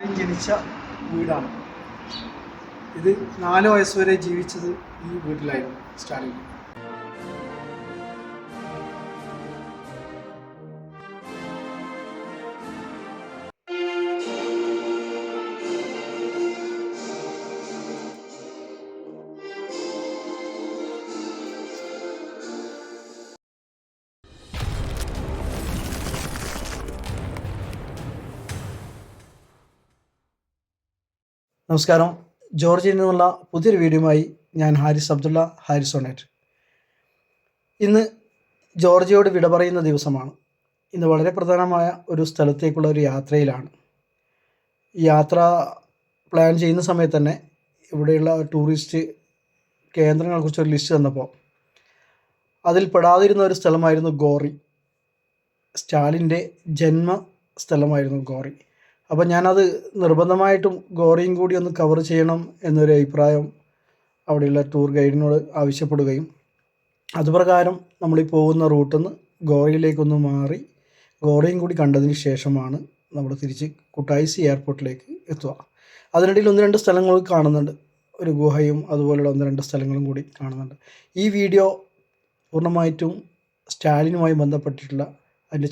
ജനിച്ച വീടാണ്. ഇത് നാല് വയസ്സ് വരെ ജീവിച്ചത് ഈ വീട്ടിലായിരുന്നു സ്റ്റാലിൻ നമസ്കാരം. ജോർജിൽ നിന്നുള്ള പുതിയൊരു വീഡിയോയുമായി ഞാൻ ഹാരിസ് അബ്ദുള്ള ഹാരിസ് ഒണേറ്റ് ഇന്ന് ജോർജിയോട് വിട പറയുന്ന ദിവസമാണ്. ഇന്ന് വളരെ പ്രധാനമായ ഒരു സ്ഥലത്തേക്കുള്ള ഒരു യാത്രയിലാണ്. യാത്ര പ്ലാൻ ചെയ്യുന്ന സമയത്ത് തന്നെ ഇവിടെയുള്ള ടൂറിസ്റ്റ് കേന്ദ്രങ്ങളെക്കുറിച്ച് ഒരു ലിസ്റ്റ് തന്നപ്പോൾ അതിൽ പെടാതിരുന്ന ഒരു സ്ഥലമായിരുന്നു ഗോറി. സ്റ്റാലിന്റെ ജന്മ സ്ഥലമായിരുന്നു ഗോറി. അപ്പം ഞാനത് നിർബന്ധമായിട്ടും ഗോറിയും കൂടി ഒന്ന് കവർ ചെയ്യണം എന്നൊരു അഭിപ്രായം അവിടെയുള്ള ടൂർ ഗൈഡിനോട് ആവശ്യപ്പെടുകയും അതുപ്രകാരം നമ്മൾ ഈ പോകുന്ന റൂട്ടിൽ നിന്ന് ഗോറിയിലേക്കൊന്ന് മാറി ഗോറിയും കൂടി കണ്ടതിന് ശേഷമാണ് നമ്മൾ തിരിച്ച് കുട്ടായിസി എയർപോർട്ടിലേക്ക് എത്തുക. അതിനിടയിൽ ഒന്ന് രണ്ട് സ്ഥലങ്ങൾ കാണുന്നുണ്ട്. ഒരു ഗുഹയും അതുപോലെയുള്ള ഒന്ന് രണ്ട് സ്ഥലങ്ങളും കൂടി കാണുന്നുണ്ട്. ഈ വീഡിയോ പൂർണമായിട്ടും സ്റ്റാലിനുമായി ബന്ധപ്പെട്ടിട്ടുള്ള അതിന്റെ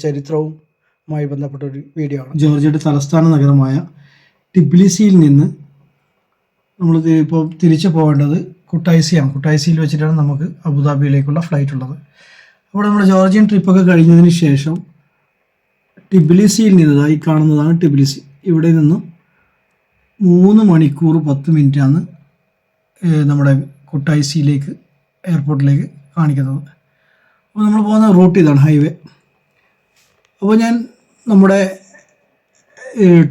ചരിത്രവുമായി ബന്ധപ്പെട്ട ഒരു വീഡിയോ ആണ്. ജോർജിയയുടെ തലസ്ഥാന നഗരമായ ടിബ്ലിസിയിൽ നിന്ന് നമ്മൾ ഇപ്പോൾ തിരിച്ചു പോകേണ്ടത് കുട്ടായിസിയാണ്. കുട്ടായിസിയിൽ വെച്ചിട്ടാണ് നമുക്ക് അബുദാബിയിലേക്കുള്ള ഫ്ലൈറ്റ് ഉള്ളത്. അപ്പോൾ നമ്മുടെ ജോർജിയൻ ട്രിപ്പൊക്കെ കഴിഞ്ഞതിന് ശേഷം ടിബിലിസിയിൽ നിന്ന് ഈ കാണുന്നതാണ് ടിബിലിസി. ഇവിടെ നിന്നും മൂന്ന് മണിക്കൂർ പത്ത് മിനിറ്റാണ് നമ്മുടെ കുട്ടായിസിയിലേക്ക് എയർപോർട്ടിലേക്ക് കാണിക്കുന്നത്. അപ്പോൾ നമ്മൾ പോകുന്ന റൂട്ട് ഇതാണ് ഹൈവേ. അപ്പോൾ ഞാൻ നമ്മുടെ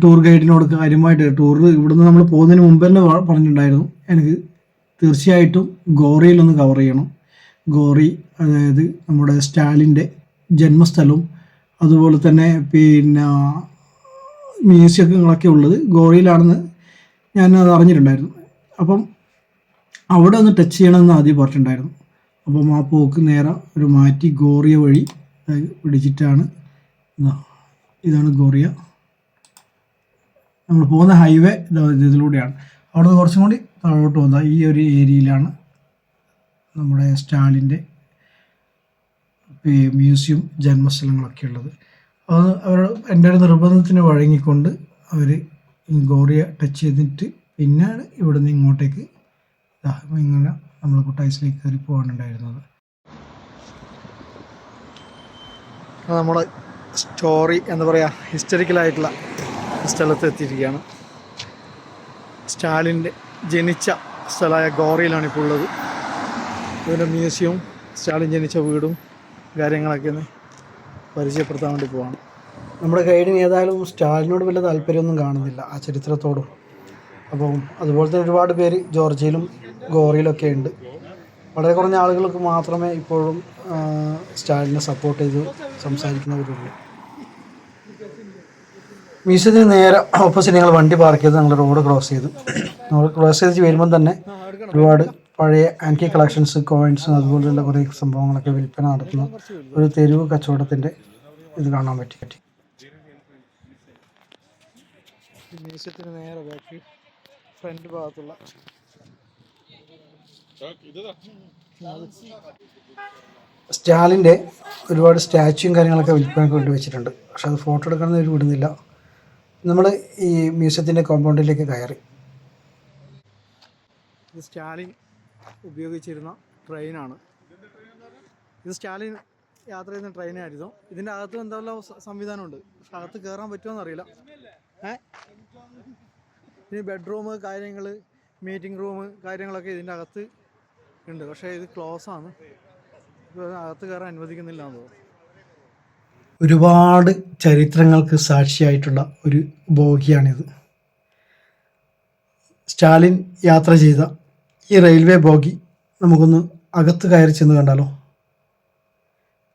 ടൂർ ഗൈഡിനോട് കാര്യമായിട്ട് ടൂറിൽ ഇവിടുന്ന് നമ്മൾ പോകുന്നതിന് മുമ്പ് തന്നെ പറഞ്ഞിട്ടുണ്ടായിരുന്നു. എനിക്ക് തീർച്ചയായിട്ടും ഗോറിയിലൊന്ന് കവർ ചെയ്യണം. ഗോറി അതായത് നമ്മുടെ സ്റ്റാലിന്റെ ജന്മസ്ഥലവും അതുപോലെ തന്നെ പിന്നെ മ്യൂസിയങ്ങളൊക്കെ ഉള്ളത് ഗോറിയിലാണെന്ന് ഞാൻ അത് അറിഞ്ഞിട്ടുണ്ടായിരുന്നു. അപ്പം അവിടെ ഒന്ന് ടച്ച് ചെയ്യണമെന്ന് ആദ്യം പറഞ്ഞിട്ടുണ്ടായിരുന്നു. അപ്പം ആ പോക്ക് നേരെ ഒരു മാറ്റി ഗോറിയ വഴി പിടിച്ചിട്ടാണ് ഇതാണ് ഗോറിയ. നമ്മൾ പോകുന്ന ഹൈവേ ഇതാ ഇതിലൂടെയാണ്. അവിടെ നിന്ന് കുറച്ചും കൂടി താഴോട്ട് വന്നാൽ ഈ ഒരു ഏരിയയിലാണ് നമ്മുടെ സ്റ്റാലിന്റെ മ്യൂസിയം ജന്മസ്ഥലങ്ങളൊക്കെ ഉള്ളത്. അത് അവർ എന്റെ ഒരു നിർബന്ധത്തിന് വഴങ്ങിക്കൊണ്ട് അവർ ഗോറിയ ടച്ച് ചെയ്തിട്ട് പിന്നെയാണ് നിന്ന് ഇങ്ങോട്ടേക്ക് ഇങ്ങനെ നമ്മൾ കുട്ടായസിലേക്ക് കയറി പോകാനുണ്ടായിരുന്നത്. നമ്മൾ സ്റ്റോറി എന്ന് പറയുക ഹിസ്റ്ററിക്കലായിട്ടുള്ള സ്ഥലത്ത് എത്തിയിരിക്കുകയാണ്. സ്റ്റാലിന്റെ ജനിച്ച സ്ഥലമായ ഗോറിയിലാണ് ഇപ്പോൾ ഉള്ളത്. ഇതിന്റെ മ്യൂസിയവും സ്റ്റാലിൻ ജനിച്ച വീടും കാര്യങ്ങളൊക്കെ ഒന്ന് പരിചയപ്പെടുത്താൻ വേണ്ടി പോവാണ്. നമ്മുടെ ഗൈഡിന് ഏതായാലും സ്റ്റാലിനോട് വലിയ താല്പര്യമൊന്നും കാണുന്നില്ല ആ ചരിത്രത്തോടും. അപ്പം അതുപോലെ തന്നെ ഒരുപാട് പേര് ജോർജിയയിലും ഗോറിയിലൊക്കെ ഉണ്ട്. വളരെ കുറഞ്ഞ ആളുകൾക്ക് മാത്രമേ ഇപ്പോഴും സ്റ്റാലിനെ സപ്പോർട്ട് ചെയ്ത് സംസാരിക്കുന്നവരുള്ളൂ. മ്യൂസിയത്തിന് നേരെ ഓപ്പോസിറ്റ് ഞങ്ങൾ വണ്ടി പാർക്ക് ചെയ്ത് ഞങ്ങൾ റോഡ് ക്രോസ് ചെയ്തു. റോഡ് ക്രോസ് ചെയ്ത് വരുമ്പം തന്നെ ഒരുപാട് പഴയ ആന്റി കളക്ഷൻസ് കോയിൻസ് അതുപോലെയുള്ള കുറേ സംഭവങ്ങളൊക്കെ വിൽപ്പന നടത്തുന്ന ഒരു തെരുവ് കച്ചവടത്തിന്റെ ഇത് കാണാൻ പറ്റി. പറ്റി മ്യൂസിയത്തിന് നേരെ ബാക്കി ഫ്രണ്ട് ഭാഗത്തുള്ള സ്റ്റാലിന്റെ ഒരുപാട് സ്റ്റാച്യൂയും കാര്യങ്ങളൊക്കെ വിൽപ്പനയ്ക്ക് വേണ്ടി വെച്ചിട്ടുണ്ട്. പക്ഷെ അത് ഫോട്ടോ എടുക്കണമെന്ന് ഒരു വിടുന്നില്ല. നമ്മൾ ഈ മ്യൂസിയത്തിന്റെ കോമ്പൗണ്ടിലേക്ക് കയറി. ഇത് സ്റ്റാലിൻ ഉപയോഗിച്ചിരുന്ന ട്രെയിനാണ്. ഇത് സ്റ്റാലിൻ യാത്ര ചെയ്യുന്ന ട്രെയിനായിരുന്നു. ഇതിന്റെ അകത്ത് എന്തെല്ലാം സംവിധാനമുണ്ട്? അകത്ത് കയറാൻ പറ്റുമോ എന്നറിയില്ല. ഏ? ഇനി ബെഡ്റൂം കാര്യങ്ങൾ മീറ്റിംഗ് റൂം കാര്യങ്ങളൊക്കെ ഇതിന്റെ അകത്ത് ഉണ്ട്. പക്ഷേ ഇത് ക്ലോസ് ആണ്. അകത്ത് കയറാൻ അനുവദിക്കുന്നില്ല എന്ന് തോന്നുന്നു. ഒരുപാട് ചരിത്രങ്ങൾക്ക് സാക്ഷിയായിട്ടുള്ള ഒരു ബോഗിയാണിത്. സ്റ്റാലിൻ യാത്ര ചെയ്ത ഈ റെയിൽവേ ബോഗി നമുക്കൊന്ന് അകത്ത് കയറി ചെന്ന് കണ്ടാലോ?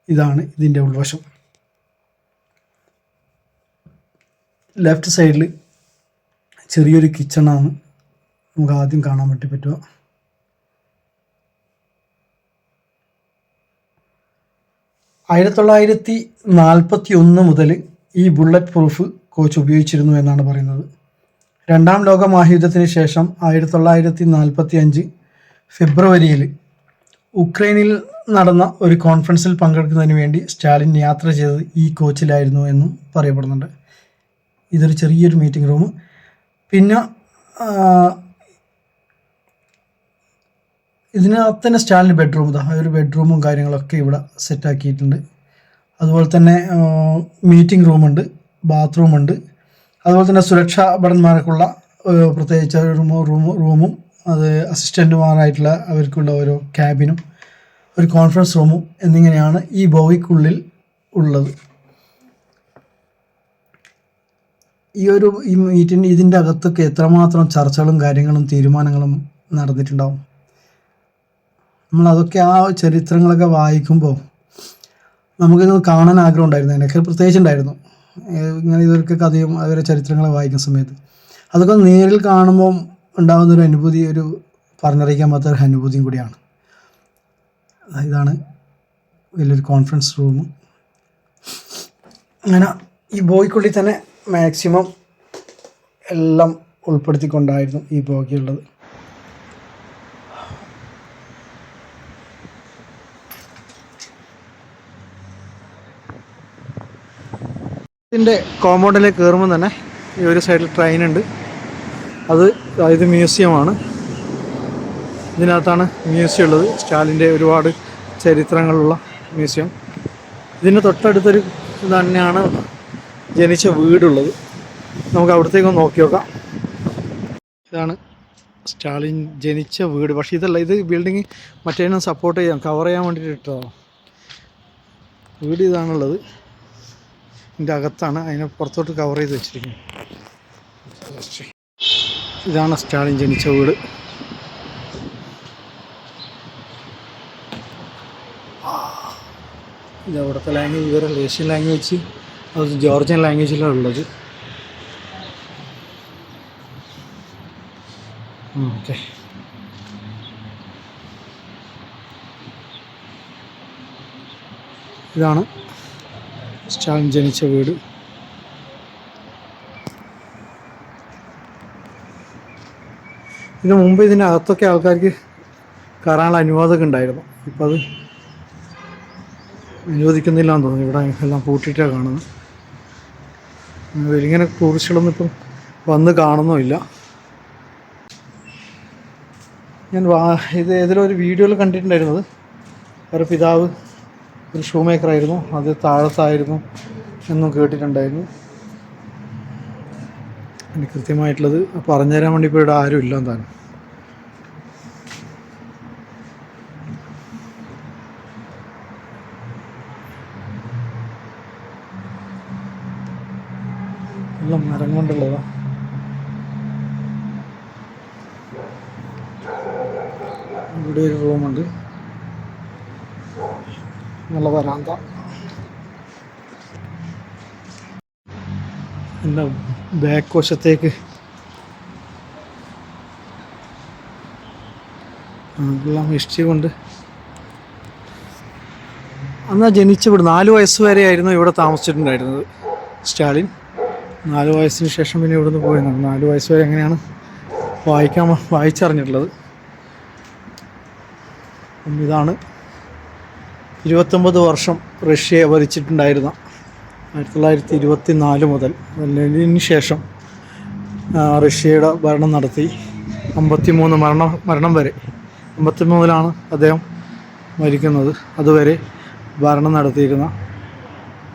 ഇതാണ് ഇതിന്റെ ഉൾവശം. ലെഫ്റ്റ് സൈഡിൽ ചെറിയൊരു കിച്ചണാണ്. നമുക്ക് ആദ്യം കാണാൻ വേണ്ടി പറ്റുക. ആയിരത്തി തൊള്ളായിരത്തി നാൽപ്പത്തി ഒന്ന് മുതൽ ഈ ബുള്ളറ്റ് പ്രൂഫ് കോച്ച് ഉപയോഗിച്ചിരുന്നു എന്നാണ് പറയുന്നത്. രണ്ടാം ലോക മഹായുദ്ധത്തിന് ശേഷം ആയിരത്തി തൊള്ളായിരത്തി നാൽപ്പത്തി അഞ്ച് ഫെബ്രുവരിയിൽ ഉക്രൈനിൽ നടന്ന ഒരു കോൺഫറൻസിൽ പങ്കെടുക്കുന്നതിന് വേണ്ടി സ്റ്റാലിൻ യാത്ര ചെയ്തത് ഈ കോച്ചിലായിരുന്നു എന്നും പറയപ്പെടുന്നുണ്ട്. ഇതൊരു ചെറിയൊരു മീറ്റിംഗ് റൂം പിന്നെ ഇതിനകത്ത് തന്നെ സ്റ്റാലിന്റെ ബെഡ്റൂം ഇതാ ഒരു ബെഡ്റൂമും കാര്യങ്ങളൊക്കെ ഇവിടെ സെറ്റാക്കിയിട്ടുണ്ട് അതുപോലെ തന്നെ മീറ്റിംഗ് റൂമുണ്ട് ബാത്റൂമുണ്ട് അതുപോലെ തന്നെ സുരക്ഷാ ഭടന്മാർക്കുള്ള പ്രത്യേകിച്ച് റൂം റൂം റൂമും അത് അസിസ്റ്റന്റുമാരായിട്ടുള്ള അവർക്കുള്ള ഓരോ ക്യാബിനും ഒരു കോൺഫറൻസ് റൂമും എന്നിങ്ങനെയാണ് ഈ ബോവിക്കുള്ളിൽ ഉള്ളത്. ഈ ഒരു ഈ മീറ്റിന് ഇതിന്റെ അകത്തൊക്കെ എത്രമാത്രം ചർച്ചകളും കാര്യങ്ങളും തീരുമാനങ്ങളും നടന്നിട്ടുണ്ടാവും? നമ്മൾ അതൊക്കെ ആ ചരിത്രങ്ങളൊക്കെ വായിക്കുമ്പോൾ നമുക്കിത് കാണാൻ ആഗ്രഹം ഉണ്ടായിരുന്നു. എനിക്ക് പ്രത്യേകിച്ച് ഉണ്ടായിരുന്നു. ഇങ്ങനെ ഇതൊക്കെ കഥയും അവരെ ചരിത്രങ്ങളെ വായിക്കുന്ന സമയത്ത്. അതൊക്കെ നേരിൽ കാണുമ്പോൾ ഉണ്ടാകുന്ന ഒരു അനുഭൂതി ഒരു പറഞ്ഞറിയിക്കാൻ പറ്റാത്ത ഒരു അനുഭൂതിയും കൂടിയാണ്. ഇതാണ് വലിയൊരു കോൺഫറൻസ് റൂം അങ്ങനെ ഈ ബോയ്ക്കുള്ളിൽ തന്നെ മാക്സിമം എല്ലാം ഉൾപ്പെടുത്തിക്കൊണ്ടായിരുന്നു ഈ ബോഗിയുള്ളത് ഇതിന്റെ കോമ്പൗണ്ടിലേക്ക് കയറുമ്പോൾ തന്നെ ഈ ഒരു സൈഡിൽ ട്രെയിൻ ഉണ്ട്. അത് ഇത് മ്യൂസിയമാണ് ഇതിനകത്താണ് മ്യൂസിയം ഉള്ളത്. സ്റ്റാലിന്റെ ഒരുപാട് ചരിത്രങ്ങളുള്ള മ്യൂസിയം ഇതിന് തൊട്ടടുത്തൊരു തന്നെയാണ് ജനിച്ച വീടുള്ളത്. നമുക്ക് അവിടത്തേക്ക് നോക്കി നോക്കാം. ഇതാണ് സ്റ്റാലിൻ ജനിച്ച വീട്. പക്ഷേ ഇതല്ല ഇത് ബിൽഡിങ് മറ്റേനും സപ്പോർട്ട് ചെയ്യാം. കവർ ചെയ്യാൻ വേണ്ടിയിട്ട് ഇട്ടതാണ് വീട് ഇതാണുള്ളത്. ഇതിന്റെ അകത്താണ് അതിനെ പുറത്തോട്ട് കവർ ചെയ്ത് വെച്ചിരിക്കുന്നത്. ഇതാണ് സ്റ്റാലിൻ ജനിച്ച വീട്. ഇത് അവിടുത്തെ ലാംഗ്വേജ് ഇവരെ ഏഷ്യൻ ലാംഗ്വേജ് അത് ജോർജിയൻ ലാംഗ്വേജിലാണ് ഉള്ളത്. ഓക്കെ. ഇതാണ് സ്റ്റാലിൻ ജനിച്ച വീട്. ഇതിന് മുമ്പ് ഇതിന്റെ അകത്തൊക്കെ ആൾക്കാർക്ക് കയറാനുള്ള അനുവാദമൊക്കെ ഉണ്ടായിരുന്നു. ഇപ്പം അത് അനുവദിക്കുന്നില്ല എന്ന് തോന്നുന്നു. ഇവിടെ എല്ലാം പൂട്ടിയിട്ടാണ് കാണുന്നത്. ഇങ്ങനെ ടൂറിസ്റ്റുകളൊന്നും ഇപ്പം വന്ന് കാണുന്നുമില്ല. ഞാൻ വാ ഇത് ഏതിലൊരു വീഡിയോയിൽ കണ്ടിട്ടുണ്ടായിരുന്നത്. ഒരു പിതാവ് ഒരു ഷൂ മേക്കറായിരുന്നു അത് താഴത്തായിരുന്നു എന്നും കേട്ടിട്ടുണ്ടായിരുന്നു. എനിക്ക് കൃത്യമായിട്ടുള്ളത് പറഞ്ഞുതരാൻ വേണ്ടി ഇപ്പോൾ ഇവിടെ ആരും ഇല്ല എന്താണ് എല്ലാം മരം കൊണ്ടുള്ളതാ ഇവിടെ ഒരു റൂമുണ്ട് നല്ല വരാന്ത എന്റെ ബാക്ക് വശത്തേക്ക്. ഹിസ്റ്ററി കൊണ്ട്. അന്ന് ജനിച്ച ഇവിടെ നാല് വയസ്സ് വരെ ആയിരുന്നു ഇവിടെ താമസിച്ചിട്ടുണ്ടായിരുന്നത് സ്റ്റാലിൻ. നാല് വയസ്സിന് ശേഷം പിന്നെ ഇവിടുന്ന് പോയിരുന്നു നാല് വയസ്സ് വരെ എങ്ങനെയാണ് വായിക്കാൻ വായിച്ചറിഞ്ഞിട്ടുള്ളത്. ഇതാണ്. ഇരുപത്തൊമ്പത് വർഷം റഷ്യയെ ഭരിച്ചിട്ടുണ്ടായിരുന്ന ആയിരത്തി തൊള്ളായിരത്തി ഇരുപത്തി നാല് മുതൽ ലെനിന് ശേഷം റഷ്യയുടെ ഭരണം നടത്തി അമ്പത്തി മൂന്ന് മരണ മരണം വരെ. അമ്പത്തി മൂന്നിലാണ് അദ്ദേഹം മരിക്കുന്നത്. അതുവരെ ഭരണം നടത്തിയിരുന്ന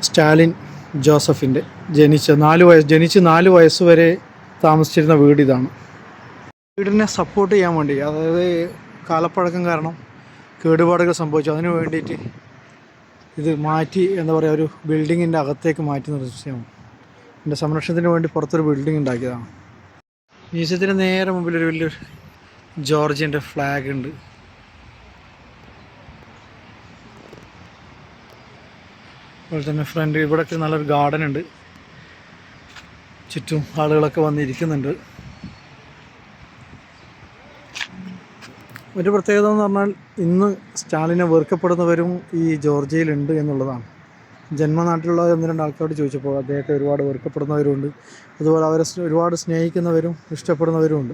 സ്റ്റാലിൻ ജോസഫിന്റെ ജനിച്ച നാല് വയസ്സ് ജനിച്ച് നാല് വയസ്സ് വരെ താമസിച്ചിരുന്ന വീട് ഇതാണ്. വീടിനെ സപ്പോർട്ട് ചെയ്യാൻ വേണ്ടി അതായത് കാലപ്പഴക്കം കാരണം കേടുപാടുകൾ സംഭവിച്ചു. അതിനു വേണ്ടിയിട്ട് ഇത് മാറ്റി എന്താ പറയുക ഒരു ബിൽഡിങ്ങിന്റെ അകത്തേക്ക് മാറ്റി നിർത്തിയാണ് എന്റെ സംരക്ഷണത്തിന് വേണ്ടി പുറത്തൊരു ബിൽഡിംഗ് ഉണ്ടാക്കിയതാണ്. മ്യൂസിയത്തിന് നേരെ മുമ്പിൽ ഒരു വലിയ ജോർജിയന്റെ ഫ്ലാഗ് ഉണ്ട്. അതുപോലെ തന്നെ ഫ്രണ്ട് ഇവിടെയൊക്കെ നല്ലൊരു ഗാർഡൻ ഉണ്ട്. ചുറ്റും ആളുകളൊക്കെ വന്നിരിക്കുന്നുണ്ട്. ഒരു പ്രത്യേകത എന്ന് പറഞ്ഞാൽ ഇന്ന് സ്റ്റാലിനെ വെറുക്കപ്പെടുന്നവരും ഈ ജോർജിയയിലുണ്ട് എന്നുള്ളതാണ്. ജന്മനാട്ടിലുള്ള ഒന്ന് രണ്ട് ആൾക്കാരോട് ചോദിച്ചപ്പോൾ അദ്ദേഹത്തെ ഒരുപാട് വെറുക്കപ്പെടുന്നവരുണ്ട് അതുപോലെ അവരെ ഒരുപാട് സ്നേഹിക്കുന്നവരും ഇഷ്ടപ്പെടുന്നവരും ഉണ്ട്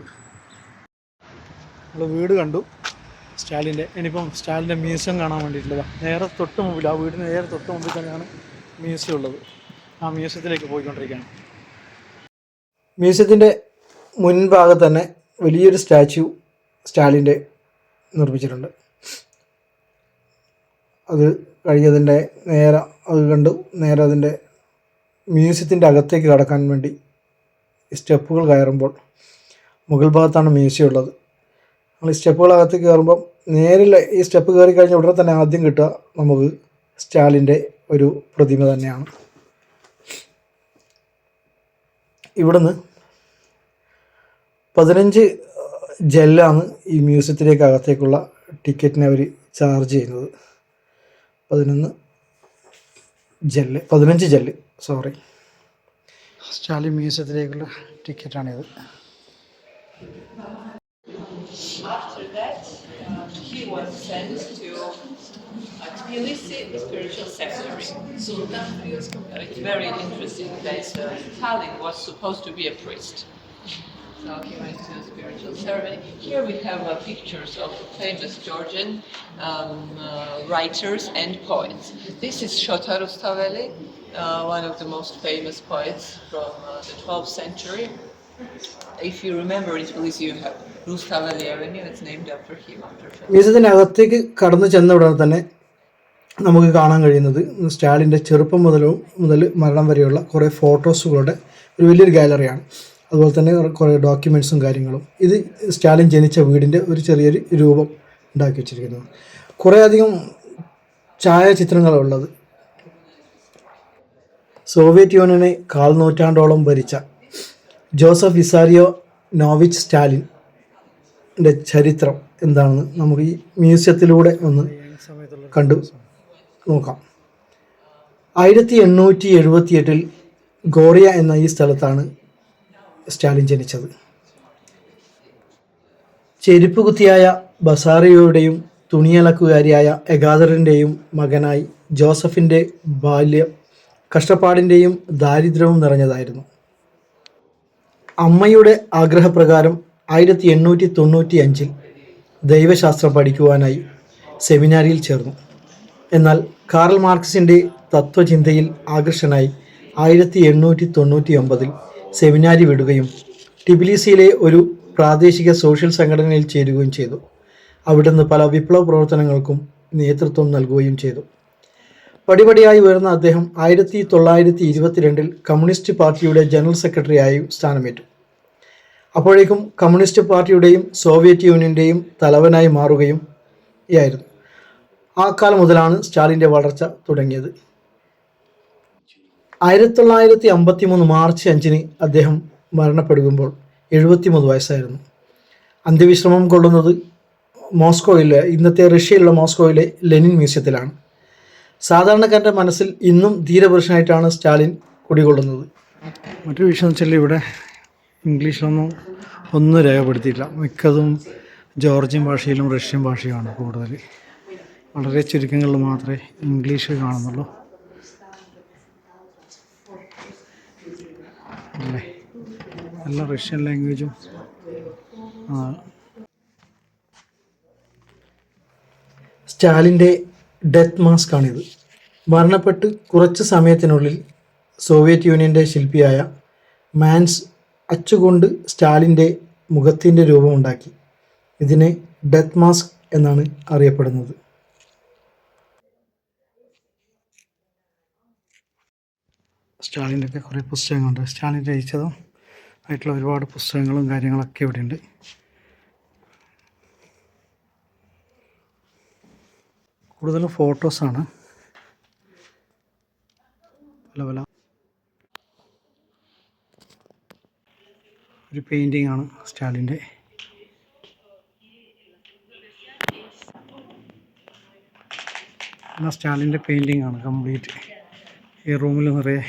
നമ്മൾ വീട് കണ്ടു. സ്റ്റാലിന്റെ ഇനിയിപ്പം സ്റ്റാലിന്റെ മ്യൂസിയം കാണാൻ വേണ്ടിയിട്ടുള്ളതാണ് നേരെ തൊട്ട് മുമ്പിൽ ആ വീടിന് നേരെ തൊട്ട് മുമ്പിൽ തന്നെയാണ് മ്യൂസിയം ഉള്ളത്. ആ മ്യൂസിയത്തിലേക്ക് പോയിക്കൊണ്ടിരിക്കുകയാണ്. മ്യൂസിയത്തിന്റെ മുൻഭാഗത്ത് തന്നെ വലിയൊരു സ്റ്റാച്യു സ്റ്റാലിന്റെ നിർമ്മിച്ചിട്ടുണ്ട്. അത് കഴിഞ്ഞതിന്റെ നേരെ അത് കണ്ടു. നേരെ അതിന്റെ മ്യൂസിയത്തിന്റെ അകത്തേക്ക് കടക്കാൻ വേണ്ടി സ്റ്റെപ്പുകൾ കയറുമ്പോൾ മുകൾ ഭാഗത്താണ് മ്യൂസിയം ഉള്ളത്. നമ്മൾ സ്റ്റെപ്പുകൾ അകത്തേക്ക് കയറുമ്പം നേരിൽ ഈ സ്റ്റെപ്പ് കയറി കഴിഞ്ഞ ഉടനെ തന്നെ ആദ്യം കിട്ടുക നമുക്ക് സ്റ്റാലിന്റെ ഒരു പ്രതിമ തന്നെയാണ്. ഇവിടുന്ന് പതിനഞ്ച് ജെല്ലാണ് ഈ മ്യൂസിയത്തിലേക്ക് അകത്തേക്കുള്ള ടിക്കറ്റിന് അവർ ചാർജ് ചെയ്യുന്നത് പതിനൊന്ന് ജെല്ല് പതിനഞ്ച് ജെല്ല് സോറി സ്റ്റാലിൻ മ്യൂസിയത്തിലേക്കുള്ള ടിക്കറ്റാണിത് very interesting place. Uh, Tallinn was supposed to be a priest. So he went to the spiritual ceremony. Here we have uh, pictures of famous Georgian um, uh, writers and poets. This is Shota Rustaveli, uh, one of the most famous poets from uh, the 12th century. If you remember it, please you have Rustaveli Avenue. It's named after him, after is മ്യൂസിയത്തിന്റെ അകത്തേക്ക് കടന്നു ചെന്ന ഉടനെ തന്നെ നമുക്ക് കാണാൻ കഴിയുന്നത് സ്റ്റാലിന്റെ ചെറുപ്പം മുതലും മുതൽ മരണം വരെയുള്ള കുറേ ഫോട്ടോസുകളുടെ ഒരു വലിയൊരു ഗാലറിയാണ് അതുപോലെ തന്നെ കുറേ ഡോക്യുമെന്റ്സും കാര്യങ്ങളും. ഇത് സ്റ്റാലിൻ ജനിച്ച വീടിന്റെ ഒരു ചെറിയൊരു രൂപം ഉണ്ടാക്കി വെച്ചിരിക്കുന്നത് കുറേയധികം ഛായാചിത്രങ്ങളാണ് ഉള്ളത്. സോവിയറ്റ് യൂണിയനെ കാൽ നൂറ്റാണ്ടോളം ഭരിച്ച ജോസഫ് ഇസാരിയോ നോവിച്ച് സ്റ്റാലിന്റെ ചരിത്രം എന്താണെന്ന് നമുക്ക് ഈ മ്യൂസിയത്തിലൂടെ ഒന്ന് കണ്ടു നോക്കാം. ആയിരത്തി എണ്ണൂറ്റി എഴുപത്തി എട്ടിൽ ഗോറിയ എന്ന ഈ സ്ഥലത്താണ് സ്റ്റാലിൻ ജനിച്ചത്. ചെരുപ്പ് കുത്തിയായ ബസാറിയോയുടെയും തുണിയലക്കുകാരിയായ എഗാദറിന്റെയും മകനായി ജോസഫിന്റെ ബാല്യം കഷ്ടപ്പാടിന്റെയും ദാരിദ്ര്യവും നിറഞ്ഞതായിരുന്നു. അമ്മയുടെ ആഗ്രഹപ്രകാരം ആയിരത്തി എണ്ണൂറ്റി തൊണ്ണൂറ്റി അഞ്ചിൽ ദൈവശാസ്ത്രം പഠിക്കുവാനായി സെമിനാരിയിൽ ചേർന്നു. എന്നാൽ കാറൽ മാർക്സിന്റെ തത്വചിന്തയിൽ ആകർഷനായി ആയിരത്തി എണ്ണൂറ്റി തൊണ്ണൂറ്റി ഒമ്പതിൽ സെമിനാരി വിടുകയും ടിബിലിസിയിലെ ഒരു പ്രാദേശിക സോഷ്യൽ സംഘടനയിൽ ചേരുകയും ചെയ്തു. അവിടുന്ന് പല വിപ്ലവ പ്രവർത്തനങ്ങൾക്കും നേതൃത്വം നൽകുകയും ചെയ്തു. പടിപടിയായി ഉയർന്ന അദ്ദേഹം ആയിരത്തി തൊള്ളായിരത്തി ഇരുപത്തിരണ്ടിൽ കമ്മ്യൂണിസ്റ്റ് പാർട്ടിയുടെ ജനറൽ സെക്രട്ടറിയായും സ്ഥാനമേറ്റു. അപ്പോഴേക്കും കമ്മ്യൂണിസ്റ്റ് പാർട്ടിയുടെയും സോവിയറ്റ് യൂണിയന്റെയും തലവനായി മാറുകയും ആയിരുന്നു. ആ കാലം മുതലാണ് സ്റ്റാലിന്റെ വളർച്ച തുടങ്ങിയത്. ആയിരത്തി തൊള്ളായിരത്തി അമ്പത്തി മൂന്ന് മാർച്ച് അഞ്ചിന് അദ്ദേഹം മരണപ്പെടുമ്പോൾ എഴുപത്തിമൂന്ന് വയസ്സായിരുന്നു. അന്ത്യവിശ്രമം കൊള്ളുന്നത് മോസ്കോയിലെ ഇന്നത്തെ റഷ്യയിലുള്ള മോസ്കോയിലെ ലെനിൻ മ്യൂസിയത്തിലാണ്. സാധാരണക്കാരന്റെ മനസ്സിൽ ഇന്നും ധീരപുരുഷനായിട്ടാണ് സ്റ്റാലിൻ കുടികൊള്ളുന്നത്. മറ്റൊരു വിഷയം വെച്ചാൽ ഇവിടെ ഇംഗ്ലീഷിലൊന്നും ഒന്നും രേഖപ്പെടുത്തിയില്ല മിക്കതും ജോർജിയൻ ഭാഷയിലും റഷ്യൻ ഭാഷയുമാണ് കൂടുതൽ. വളരെ ചുരുക്കങ്ങളിൽ മാത്രമേ ഇംഗ്ലീഷ് കാണുന്നുള്ളൂ. അല്ലേ? നല്ല റഷ്യൻ ലാംഗ്വേജും. സ്റ്റാലിന്റെ ഡെത്ത് മാസ്ക് ആണിത്. മരണപ്പെട്ട് കുറച്ച് സമയത്തിനുള്ളിൽ സോവിയറ്റ് യൂണിയന്റെ ശില്പിയായ മാൻസ് അച്ചുകൊണ്ട് സ്റ്റാലിന്റെ മുഖത്തിന്റെ രൂപമുണ്ടാക്കി. ഇതിനെ ഡെത്ത് മാസ്ക് എന്നാണ് അറിയപ്പെടുന്നത്. സ്റ്റാലിന്റെ ഒക്കെ കുറേ പുസ്തകങ്ങളുണ്ട്. സ്റ്റാലിൻ രചിച്ചതും ആയിട്ടുള്ള ഒരുപാട് പുസ്തകങ്ങളും കാര്യങ്ങളൊക്കെ ഇവിടെ ഉണ്ട് കൂടുതലും ഫോട്ടോസാണ് പല പല. ഒരു പെയിന്റിംഗ് ആണ് സ്റ്റാലിന്റെ. എന്നാൽ സ്റ്റാലിന്റെ പെയിന്റിംഗ് ആണ് കംപ്ലീറ്റ് ഈ റൂമിൽ നിറയെ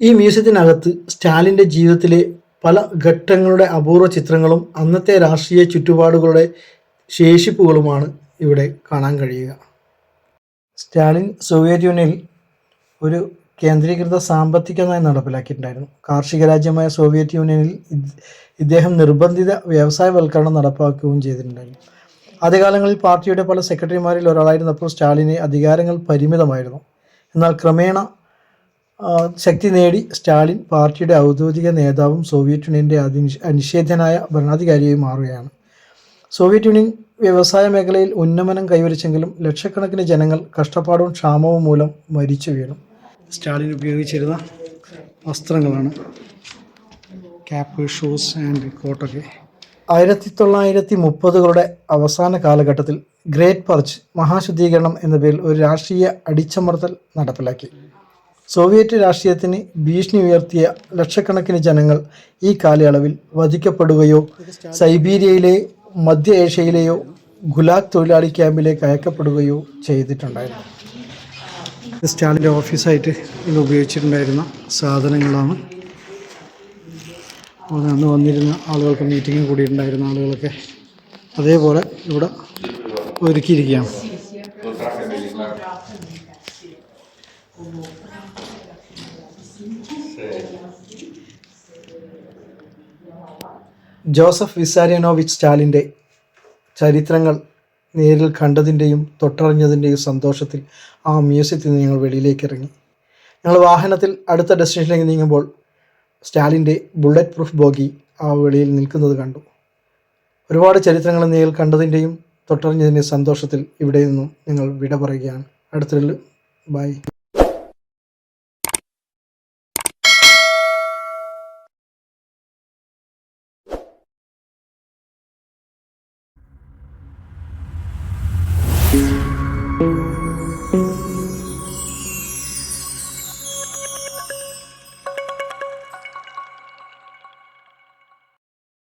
ഈ മ്യൂസിയത്തിനകത്ത് സ്റ്റാലിന്റെ ജീവിതത്തിലെ പല ഘട്ടങ്ങളുടെ അപൂർവ ചിത്രങ്ങളും അന്നത്തെ രാഷ്ട്രീയ ചുറ്റുപാടുകളുടെ ശേഷിപ്പുകളുമാണ് ഇവിടെ കാണാൻ കഴിയുക. സ്റ്റാലിൻ സോവിയറ്റ് യൂണിയനിൽ ഒരു കേന്ദ്രീകൃത സാമ്പത്തിക നയം നടപ്പിലാക്കിയിട്ടുണ്ടായിരുന്നു. കാർഷിക രാജ്യമായ സോവിയറ്റ് യൂണിയനിൽ ഇദ്ദേഹം നിർബന്ധിത വ്യവസായവൽക്കരണം നടപ്പാക്കുകയും ചെയ്തിട്ടുണ്ടായിരുന്നു. ആദ്യകാലങ്ങളിൽ പാർട്ടിയുടെ പല സെക്രട്ടറിമാരിൽ ഒരാളായിരുന്നപ്പോൾ സ്റ്റാലിന് അധികാരങ്ങൾ പരിമിതമായിരുന്നു. എന്നാൽ ക്രമേണ ശക്തി നേടി സ്റ്റാലിൻ പാർട്ടിയുടെ ഔദ്യോഗിക നേതാവും സോവിയറ്റ് യൂണിയന്റെ അതി- അനിഷേധ്യനായ ഭരണാധികാരിയായി മാറുകയാണ്. സോവിയറ്റ് യൂണിയൻ വ്യവസായ മേഖലയിൽ ഉന്നമനം കൈവരിച്ചെങ്കിലും ലക്ഷക്കണക്കിന് ജനങ്ങൾ കഷ്ടപ്പാടും ക്ഷാമവും മൂലം മരിച്ചു വീണു. സ്റ്റാലിൻ ഉപയോഗിച്ചിരുന്ന വസ്ത്രങ്ങളാണ്. ക്യാപ്പ് ഷൂസ് ആൻഡ് കോട്ടൊക്കെ ആയിരത്തി തൊള്ളായിരത്തി മുപ്പതുകളുടെ അവസാന കാലഘട്ടത്തിൽ ഗ്രേറ്റ് പർച്ച് മഹാശുദ്ധീകരണം എന്ന പേരിൽ ഒരു രാഷ്ട്രീയ അടിച്ചമർത്തൽ നടപ്പിലാക്കി. സോവിയറ്റ് രാഷ്ട്രീയത്തിന് ഭീഷണി ഉയർത്തിയ ലക്ഷക്കണക്കിന് ജനങ്ങൾ ഈ കാലയളവിൽ വധിക്കപ്പെടുകയോ സൈബീരിയയിലെ മധ്യ ഏഷ്യയിലെയോ ഗുലാഗ് തൊഴിലാളി ക്യാമ്പിലേക്ക് അയക്കപ്പെടുകയോ ചെയ്തിട്ടുണ്ടായിരുന്നു. സ്റ്റാലിന്റെ ഓഫീസായിട്ട് ഇത് ഉപയോഗിച്ചിട്ടുണ്ടായിരുന്ന സാധനങ്ങളാണ്. അവിടെ അന്ന് വന്നിരുന്ന ആളുകൾക്ക് മീറ്റിംഗ് കൂടിയിട്ടുണ്ടായിരുന്ന ആളുകളൊക്കെ അതേപോലെ ഇവിടെ ഒരുക്കിയിരിക്കുകയാണ്. ജോസഫ് വിസാരിയനോവിച്ച് സ്റ്റാലിന്റെ ചരിത്രങ്ങൾ നേരിൽ കണ്ടതിന്റെയും തൊട്ടറിഞ്ഞതിന്റെയും സന്തോഷത്തിൽ ആ മ്യൂസിയത്തിൽ നിന്ന് ഞങ്ങൾ വെളിയിലേക്ക് ഇറങ്ങി. ഞങ്ങൾ വാഹനത്തിൽ അടുത്ത ഡെസ്റ്റിനേഷനിലേക്ക് നീങ്ങുമ്പോൾ സ്റ്റാലിന്റെ ബുള്ളറ്റ് പ്രൂഫ് ബോഗി ആ വെളിയിൽ നിൽക്കുന്നത് കണ്ടു. ഒരുപാട് ചരിത്രങ്ങൾ നേരിൽ കണ്ടതിന്റെയും തൊട്ടറിഞ്ഞതിന്റെയും സന്തോഷത്തിൽ ഇവിടെ നിന്നും ഞങ്ങൾ വിട പറയുകയാണ്. അടുത്തൊരു ബൈ.